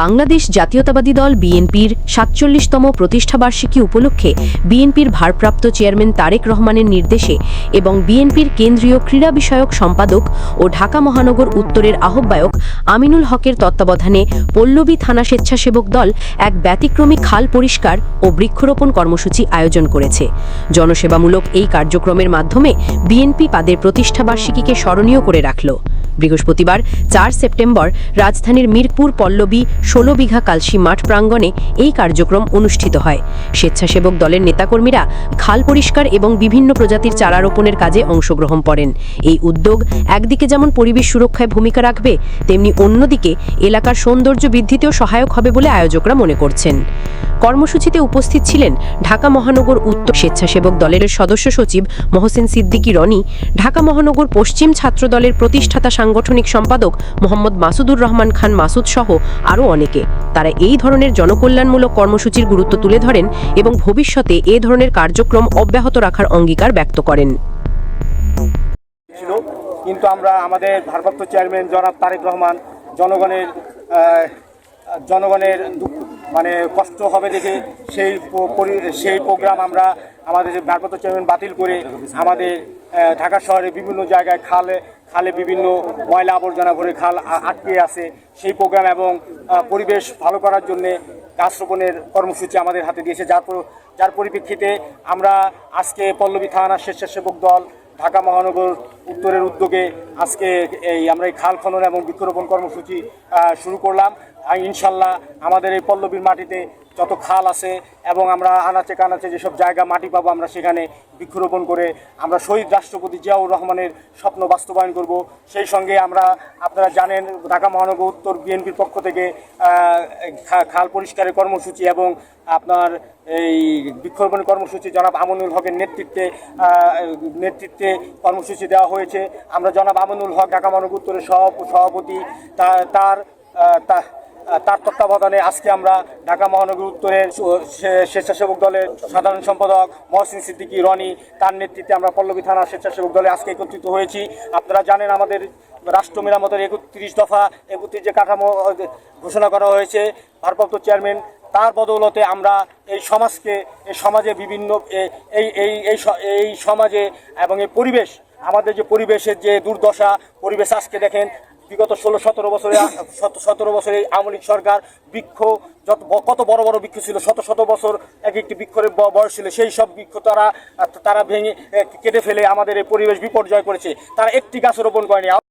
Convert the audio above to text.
বাংলাদেশ জাতীয়তাবাদী দল বিএনপির সাতচল্লিশতম প্রতিষ্ঠাবার্ষিকী উপলক্ষে বিএনপির ভারপ্রাপ্ত চেয়ারম্যান তারেক রহমানের নির্দেশে এবং বিএনপির কেন্দ্রীয় ক্রীড়া বিষয়ক সম্পাদক ও ঢাকা মহানগর উত্তরের আহ্বায়ক আমিনুল হকের তত্ত্বাবধানে পল্লবী থানা স্বেচ্ছাসেবক দল এক ব্যতিক্রমী খাল পরিষ্কার ও বৃক্ষরোপণ কর্মসূচি আয়োজন করেছে। জনসেবামূলক এই কার্যক্রমের মাধ্যমে বিএনপি তাদের প্রতিষ্ঠাবার্ষিকীকে স্মরণীয় করে রাখল। বৃহস্পতিবার, চার সেপ্টেম্বর, রাজধানীর মিরপুর, পল্লবী, ষোলো বিঘা কালসি মাঠ প্রাঙ্গণে এই কার্যক্রম অনুষ্ঠিত হয়। স্বেচ্ছাসেবক দলের নেতাকর্মীরা খাল পরিষ্কার এবং বিভিন্ন প্রজাতির চারা রোপণের কাজে অংশগ্রহণ করেন। এই উদ্যোগ একদিকে যেমন পরিবেশ সুরক্ষায় ভূমিকা রাখবে, তেমনি অন্যদিকে এলাকার সৌন্দর্য বৃদ্ধিতেও সহায়ক হবে বলে আয়োজকরা মনে করছেন। কর্মসূচিতে উপস্থিত ছিলেন ঢাকা মহানগর উত্তর স্বেচ্ছাসেবক দলের সদস্য সচিব মহসিন সিদ্দিকী রনি, ঢাকা মহানগর পশ্চিম ছাত্র দলের প্রতিষ্ঠাতা সাংগঠনিক সম্পাদক মোহাম্মদ মাসুদুর রহমান খান মাসুদ সহ আরও অনেকে। তারা এই ধরনের জনকল্যাণমূলক কর্মসূচির গুরুত্ব তুলে ধরেন এবং ভবিষ্যতে এ ধরনের কার্যক্রম অব্যাহত রাখার অঙ্গীকার ব্যক্ত করেন। কিন্তু আমরা আমাদের ভারপ্রাপ্ত চেয়ারম্যান জনাব তারেক রহমান, জনগণের জনগণের দুঃখ মানে কষ্ট হবে দেখে সেই সেই প্রোগ্রাম আমরা আমাদের ভারপ্রাপ্ত চেয়ারম্যান বাতিল করে আমাদের ঢাকা শহরে বিভিন্ন জায়গায় খালে খালে বিভিন্ন ময়লা আবর্জনা ভরে খাল আটকে আছে। সেই প্রোগ্রাম এবং পরিবেশ ভালো করার জন্যে গাছ রোপণের কর্মসূচি আমাদের হাতে দিয়েছে। যার যার পরিপ্রেক্ষিতে আমরা আজকে পল্লবী থানা স্বেচ্ছাসেবক দল, ঢাকা মহানগর উত্তরের উদ্যোগে আজকে এই আমরা এই খাল খনন এবং বৃক্ষরোপণ কর্মসূচি শুরু করলাম। ইনশাল্লাহ আমাদের এই পল্লবীর মাটিতে যত খাল আছে এবং আমরা আনাচে কানাচে যেসব জায়গা মাটি পাবো আমরা সেখানে বৃক্ষরোপণ করে আমরা শহীদ রাষ্ট্রপতি জিয়াউর রহমানের স্বপ্ন বাস্তবায়ন করব। সেই সঙ্গে আমরা, আপনারা জানেন, ঢাকা মহানগর উত্তর বিএনপির পক্ষ থেকে খাল পরিষ্কারের কর্মসূচি এবং আপনার এই বৃক্ষরোপণ কর্মসূচি জনাব আমনুল হকের নেতৃত্বে নেতৃত্বে কর্মসূচি দেওয়া হয়েছে। আমরা জনাব আমনুল হক, ঢাকা মহানগর উত্তরের সভাপ- সভাপতি তার তার তার তত্ত্বাবধানে আজকে আমরা ঢাকা মহানগর উত্তরের স্বেচ্ছাসেবক দলের সাধারণ সম্পাদক মহসিন সিদ্দিকী, রনি, তার নেতৃত্বে আমরা পল্লবী থানার স্বেচ্ছাসেবক দলে আজকে একত্রিত হয়েছি। আপনারা জানেন আমাদের রাষ্ট্র মেরামতের একত্রিশ দফা একত্রিশ যে কাঠামো ঘোষণা করা হয়েছে, ভারপ্রাপ্ত চেয়ারম্যান, তার বদৌলতে আমরা এই সমাজকে, এই সমাজে বিভিন্ন এই এই এই সমাজে এবং এই পরিবেশ, আমাদের যে পরিবেশের যে দুর্দশা, পরিবেশ আজকে দেখেন বিগত ষোলো, সতেরো বছরে, সত- সতেরো বছরে আওয়ামী সরকার বৃক্ষ যত কত বড় বড় বৃক্ষ ছিল, শত শত বছর এক একটি বৃক্ষের বয়স ছিল, সেই সব বৃক্ষ তারা তারা ভেঙে কেটে ফেলে আমাদের এই পরিবেশ বিপর্যয় করেছে। তারা একটি গাছ রোপণ করেনি।